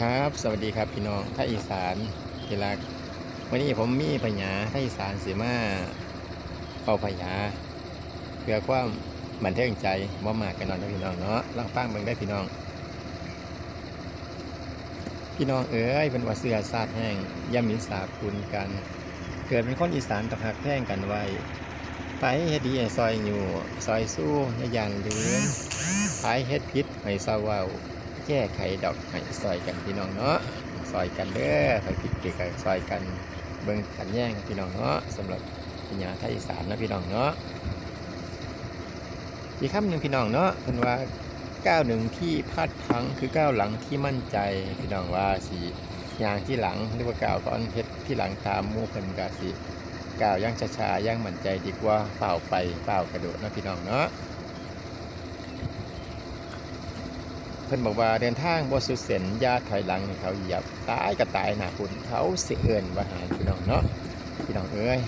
ครับ สวัสดีครับพี่น้องท่าอีสานทีรักวันนี้ผมมีพญาท่าอีสานสีมาเอาพญาเพื่อความบันเทิงใจบ่มากกันนอนนะพี่น้องเนาะลองฟังเบิ่งได้พี่น้อง พี่น้องเอ๋ยเป็นว่าเสือซาดแห้งย่ำมิสาคุณกัน เกิดเป็นคนอีสานตะหักแท่งกันไว้ไปเฮ็ดดีซอยอยู่ซอยสู้ย่าย่านลืมไปเฮ็ดพิษให้เศร้าเว้า แก้ไขดอกให้ซอยกันพี่น้องเนาะซอยกันเด้อไปผิดเกี่ยวกับซอยกันเบิ่งกันแย่งพี่น้องเนาะสำหรับปัญญาไทยอีสานนะพี่น้องเนาะอีกคำหนึ่งพี่น้องเนาะเป็นว่าก้าวหนึ่งที่พลาดพังคือก้าวหลังที่มั่นใจพี่น้องว่าสียางที่หลังหรือว่าก้าวก่อนเพชรที่หลังตามมู่เพิ่นกาสิก้าวย่างช้าๆย่างมั่นใจดีกว่าเปล่าไปเปล่ากระโดดนะพี่น้องเนาะ เพิ่นบอกว่าเดินทางบ่สุดเส้นยาถอยหลังเขาเหยียบตายก็ตายหน้าคุณเขาสิเอิ้นว่าหาพี่น้องเนาะพี่น้องเอ้ย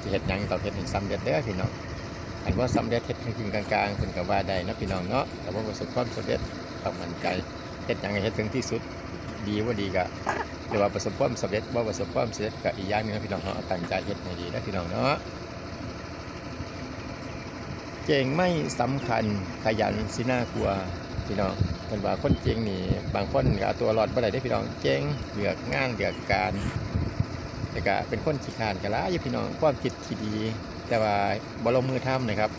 สิเฮ็ดหยังต้องเฮ็ดให้สำเร็จเด้อพี่น้องอันว่าสำเร็จเฮ็ดถึงกลางๆเพิ่นก็ว่าได้นะพี่น้องเนาะแต่ว่าประสบความสำเร็จต้องมั่นใจเฮ็ดหยังให้เฮ็ดถึงที่สุดดีว่าดีก็หรือว่าประสบความสำเร็จบ่ประสบความสำเร็จก็อีกอย่างนึงนะพี่น้องเนาะตั้งใจเฮ็ดให้ดีนะพี่น้องเนาะเก่งไม่สำคัญขยันสิน่ากลัวพี่น้อง เป็นว่าคนเจงนี่ บางคนก็เอาตัวรอดบ่ได้ได้พี่น้องเจงเหลือกงานเหลือกการแต่ก็เป็นคนขี้ขานกันละอยู่พี่น้องความคิดที่ดี แต่ว่าบ่ลงมือทำนะครับ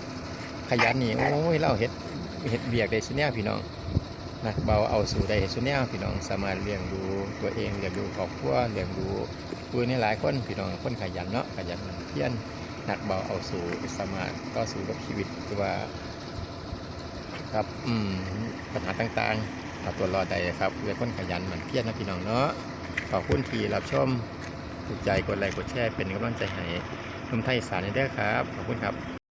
ขยันนี่โอ้ยเราเฮ็ดเฮ็ดเบียกได้สุแนวพี่น้องนักเบาเอาสู่ได้สุแนวพี่น้องสามารถเลี้ยงดูตัวเองเลี้ยงดูครอบครัวเลี้ยงดูผู้นี่หลายคนพี่น้องคนขยันเนาะขยันหมั่นเพียรหนักเบาเอาสู่สามารถก็สู่กับชีวิตคือว่า ครับอืมปัญหาต่างๆเอาตัวรอดได้ครับเพื่อคนขยันหมันเพียรนะพี่น้องเนาะขอบคุณที่รับชมถูกใจกดไลค์กดแชร์เป็นกำลังใจให้นุ่มไทยอีสานเด้อครับขอบคุณครับ